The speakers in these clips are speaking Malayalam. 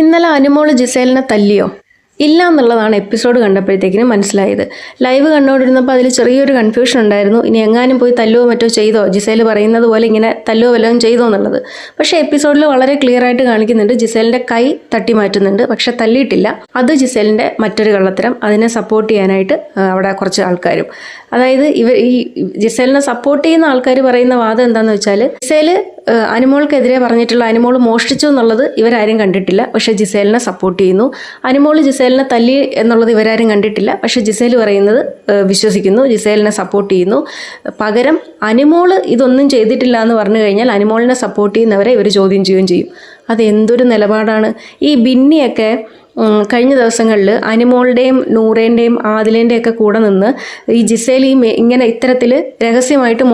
ഇന്നലെ അനുമോൾ ജിസേലിനെ തല്ലിയോ? ഇല്ല എന്നുള്ളതാണ് എപ്പിസോഡ് കണ്ടപ്പോഴത്തേക്കിനും മനസ്സിലായത്. ലൈവ് കണ്ടുകൊണ്ടിരുന്നപ്പോൾ അതിൽ ചെറിയൊരു കൺഫ്യൂഷൻ ഉണ്ടായിരുന്നു. ഇനി എങ്ങാനും പോയി തല്ലുവോ മറ്റോ ചെയ്തോ? ജിസേൽ പറയുന്നത് പോലെ ഇങ്ങനെ തല്ലുവോ വല്ലതും ചെയ്തോ എന്നുള്ളത്. പക്ഷേ എപ്പിസോഡിൽ വളരെ ക്ലിയർ ആയിട്ട് കാണിക്കുന്നുണ്ട്. ജിസേലിന്റെ കൈ തട്ടി മാറ്റുന്നുണ്ട്. പക്ഷേ തല്ലിയിട്ടില്ല. അത് ജിസേലിന്റെ മറ്റൊരു കള്ളത്തരം. അതിനെ സപ്പോർട്ട് ചെയ്യാനായിട്ട് അവിടെ കുറച്ച് ആൾക്കാരും. അതായത് ഇവർ ഈ ജിസേലിനെ സപ്പോർട്ട് ചെയ്യുന്ന ആൾക്കാർ പറയുന്ന വാദം എന്താണെന്ന് വെച്ചാൽ ജിസേൽ അനിമോൾക്കെതിരെ പറഞ്ഞിട്ടുള്ള അനുമോൾ മോഷ്ടിച്ചു എന്നുള്ളത് ഇവരാരും കണ്ടിട്ടില്ല. പക്ഷേ ജിസേലിനെ സപ്പോർട്ട് ചെയ്യുന്നു. അനുമോൾ ജിസേലിനെ തല്ലി എന്നുള്ളത് ഇവരാരും കണ്ടിട്ടില്ല. പക്ഷേ ജിസേൽ പറയുന്നത് വിശ്വസിക്കുന്നു. ജിസേലിനെ സപ്പോർട്ട് ചെയ്യുന്നു. പകരം അനുമോൾ ഇതൊന്നും ചെയ്തിട്ടില്ല എന്ന് പറഞ്ഞു കഴിഞ്ഞാൽ അനുമോളിനെ സപ്പോർട്ട് ചെയ്യുന്നവരെ ഇവർ ചോദ്യം ചെയ്യുകയും ചെയ്യും. അത് എന്തൊരു നിലപാടാണ്? ഈ ബിന്നിയൊക്കെ കഴിഞ്ഞ ദിവസങ്ങളിൽ അനുമോളുടെയും നൂറേന്റെയും ആദിലേന്റെയൊക്കെ കൂടെ നിന്ന് ഈ ജിസേലി ഇങ്ങനെ ഇത്തരത്തിൽ രഹസ്യമായിട്ട്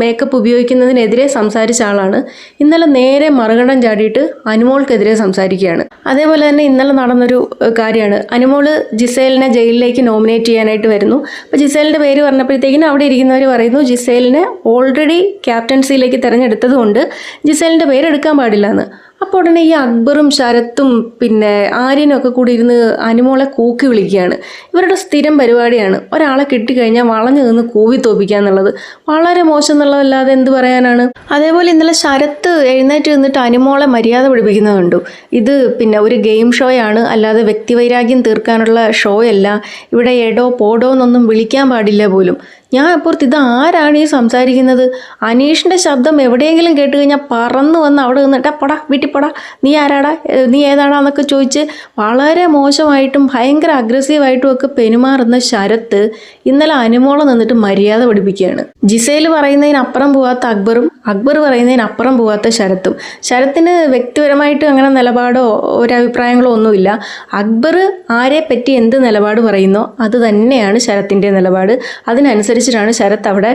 മേക്കപ്പ് ഉപയോഗിക്കുന്നതിനെതിരെ സംസാരിച്ച ആളാണ്. ഇന്നലെ നേരെ മറുകടം ചാടിയിട്ട് അനുമോൾക്കെതിരെ സംസാരിക്കുകയാണ്. അതേപോലെ തന്നെ ഇന്നലെ നടന്നൊരു കാര്യമാണ്. അനുമോൾ ജിസേലിനെ ജയിലിലേക്ക് നോമിനേറ്റ് ചെയ്യാനായിട്ട് വരുന്നു. അപ്പോൾ ജിസേലിന്റെ പേര് പറഞ്ഞപ്പോഴത്തേക്കിനും അവിടെ ഇരിക്കുന്നവർ പറയുന്നു ജിസേലിനെ ഓൾറെഡി ക്യാപ്റ്റൻസിയിലേക്ക് തിരഞ്ഞെടുത്തതുകൊണ്ട് ജിസേലിന്റെ പേര് എടുക്കാൻ പാടില്ല എന്ന് അപ്പോൾ ഉടനെ ഈ അക്ബറും ശരത്തും പിന്നെ ആര്യനൊക്കെ കൂടി ഇരുന്ന് അനുമോളെ കൂക്കി വിളിക്കുകയാണ്. ഇവരുടെ സ്ഥിരം പരിപാടിയാണ്. ഒരാളെ കിട്ടിക്കഴിഞ്ഞാൽ വളഞ്ഞു നിന്ന് കൂവി തോപ്പിക്കുക എന്നുള്ളത്. വളരെ മോശം എന്നുള്ളതല്ലാതെ എന്ത് പറയാനാണ്? അതേപോലെ ഇന്നലെ ശരത്ത് എഴുന്നേറ്റ് നിന്നിട്ട് അനുമോളെ മര്യാദ പിടിപ്പിക്കുന്നത് കണ്ടു. ഇത് പിന്നെ ഒരു ഗെയിം ഷോയാണ് അല്ലാതെ വ്യക്തിവൈരാഗ്യം തീർക്കാനുള്ള ഷോ അല്ല. ഇവിടെ എടോ പോടോ എന്നൊന്നും വിളിക്കാൻ പാടില്ല പോലും. ഞാൻ അപ്പുറത്ത് ഇത് ആരാണ് ഈ സംസാരിക്കുന്നത്? അനീഷിന്റെ ശബ്ദം എവിടെയെങ്കിലും കേട്ട് കഴിഞ്ഞാൽ പറന്ന് വന്ന് അവിടെ നിന്നിട്ട് പടാ വീട്ടിൽ പടാ നീ ആരാടാ? നീ ഏതാടാ എന്നൊക്കെ ചോദിച്ച് വളരെ മോശമായിട്ടും ഭയങ്കര അഗ്രസീവായിട്ടും ഒക്കെ പെരുമാറുന്ന ശരത്ത് ഇന്നലെ അനുമോളം നിന്നിട്ട് മര്യാദ പഠിപ്പിക്കുകയാണ്. ജിസേൽ പറയുന്നതിനപ്പുറം പോവാത്ത അക്ബറും അക്ബർ പറയുന്നതിനപ്പുറം പോവാത്ത ശരത്തും. ശരത്തിന് വ്യക്തിപരമായിട്ട് അങ്ങനെ നിലപാടോ ഒരഭിപ്രായങ്ങളോ ഒന്നുമില്ല. അക്ബർ ആരെ പറ്റി എന്ത് നിലപാട് പറയുന്നോ അത് തന്നെയാണ് ശരത്തിന്റെ നിലപാട്. അതിനനുസരിച്ചിട്ടാണ് ശരത്ത് അവിടെ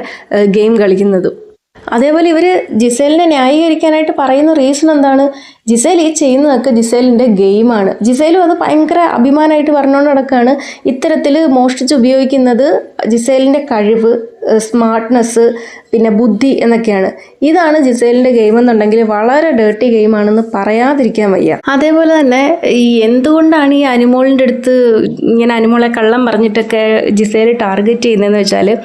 ഗെയിം കളിക്കുന്നത്. അതേപോലെ ഇവർ ജിസേലിനെ ന്യായീകരിക്കാനായിട്ട് പറയുന്ന റീസൺ എന്താണ്? ജിസേൽ ഈ ചെയ്യുന്നതൊക്കെ ജിസേലിന്റെ ഗെയിമാണ് ജിസേലും അത് ഭയങ്കര അഭിമാനമായിട്ട് പറഞ്ഞുകൊണ്ട് നടക്കുകയാണ് ഇത്തരത്തിൽ മോഷ്ടിച്ച് ഉപയോഗിക്കുന്നത് ജിസേലിന്റെ കഴിവ് സ്മാർട്ട്നെസ് പിന്നെ ബുദ്ധി എന്നൊക്കെയാണ്. ഇതാണ് ജിസേലിന്റെ ഗെയിം എന്നുണ്ടെങ്കിൽ വളരെ ഡേർട്ടി ഗെയിമാണെന്ന് പറയാതിരിക്കാൻ വയ്യ. അതേപോലെ തന്നെ ഈ എന്തുകൊണ്ടാണ് ഈ അനുമോളിന്റെ അടുത്ത് ഇങ്ങനെ അനുമോളെ കള്ളം പറഞ്ഞിട്ടൊക്കെ ജിസേൽ ടാർഗറ്റ് ചെയ്യുന്നതെന്ന് വെച്ചാൽ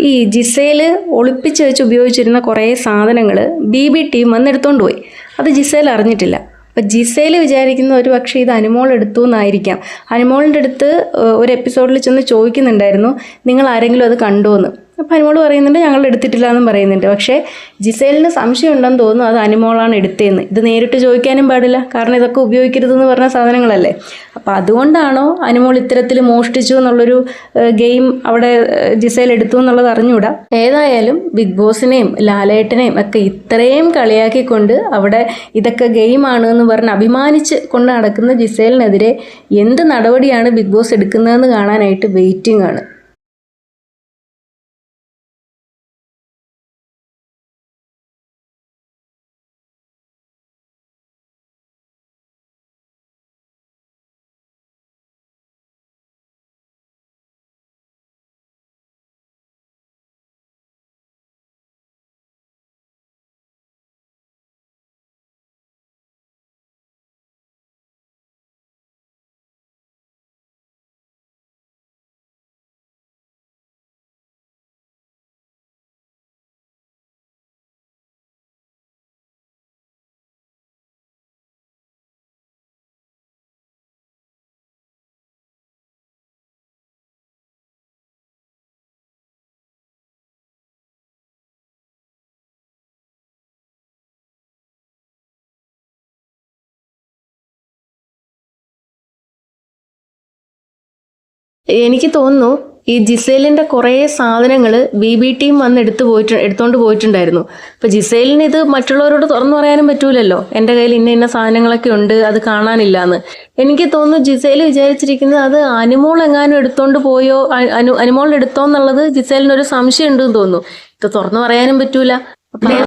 ഈ ജിസേൽ ഒളിപ്പിച്ച് വെച്ച് ഉപയോഗിച്ചിരുന്ന കുറേ സാധനങ്ങൾ ബി ബി ടീം വന്ന് എടുത്തുകൊണ്ട് പോയി. അത് ജിസേൽ അറിഞ്ഞിട്ടില്ല. അപ്പം ജിസേൽ വിചാരിക്കുന്ന ഒരു പക്ഷേ ഇത് അനുമോൾ എടുത്തു എന്നായിരിക്കാം. അനുമോളിന്റെ അടുത്ത് ഒരു എപ്പിസോഡിൽ ചെന്ന് ചോദിക്കുന്നുണ്ടായിരുന്നു നിങ്ങൾ ആരെങ്കിലും അത് കണ്ടോ എന്ന് അപ്പോൾ അനുമോൾ പറയുന്നുണ്ട് ഞങ്ങൾ എടുത്തിട്ടില്ല എന്നും പറയുന്നുണ്ട്. പക്ഷേ ജിസേലിന് സംശയം ഉണ്ടെന്ന് തോന്നുന്നു അത് അനുമോളാണ് എടുത്തതെന്ന്. ഇത് നേരിട്ട് ചോദിക്കാനും പാടില്ല. കാരണം ഇതൊക്കെ ഉപയോഗിക്കരുതെന്ന് പറഞ്ഞ സാധനങ്ങളല്ലേ. അപ്പോൾ അതുകൊണ്ടാണോ അനുമോൾ ഇത്തരത്തിൽ മോഷ്ടിച്ചു എന്നുള്ളൊരു ഗെയിം അവിടെ ജിസേൽ എടുത്തു എന്നുള്ളത് അറിഞ്ഞുകൂടാ ഏതായാലും ബിഗ് ബോസിനെയും ലാലേട്ടനെയും ഒക്കെ ഇത്രയും കളിയാക്കിക്കൊണ്ട് അവിടെ ഇതൊക്കെ ഗെയിമാണ് എന്ന് പറഞ്ഞ് അഭിമാനിച്ച് കൊണ്ട് നടക്കുന്ന ജിസേലിനെതിരെ എന്ത് നടപടിയാണ് ബിഗ് ബോസ് എടുക്കുന്നതെന്ന് കാണാനായിട്ട് വെയിറ്റിംഗ് ആണ്. എനിക്ക് തോന്നുന്നു ഈ ജിസേലിന്റെ കുറേ സാധനങ്ങൾ ബി ബി ടീം വന്ന് എടുത്തു പോയിട്ട് എടുത്തുകൊണ്ട് പോയിട്ടുണ്ടായിരുന്നു. അപ്പോൾ ജിസേലിന് ഇത് മറ്റുള്ളവരോട് തുറന്നു പറയാനും പറ്റൂലല്ലോ. എന്റെ കയ്യിൽ ഇന്ന ഇന്ന സാധനങ്ങളൊക്കെ ഉണ്ട് അത് കാണാനില്ല എന്ന് എനിക്ക് തോന്നുന്നു ജിസേൽ വിചാരിച്ചിരിക്കുന്നത് അത് അനുമോൾ എങ്ങാനും എടുത്തോണ്ട് പോയോ അനു അനുമോൾ എടുത്തോ എന്നുള്ളത് ജിസേലിനൊരു സംശയം ഉണ്ടെന്ന് തോന്നുന്നു. ഇത് തുറന്നു പറയാനും പറ്റൂല.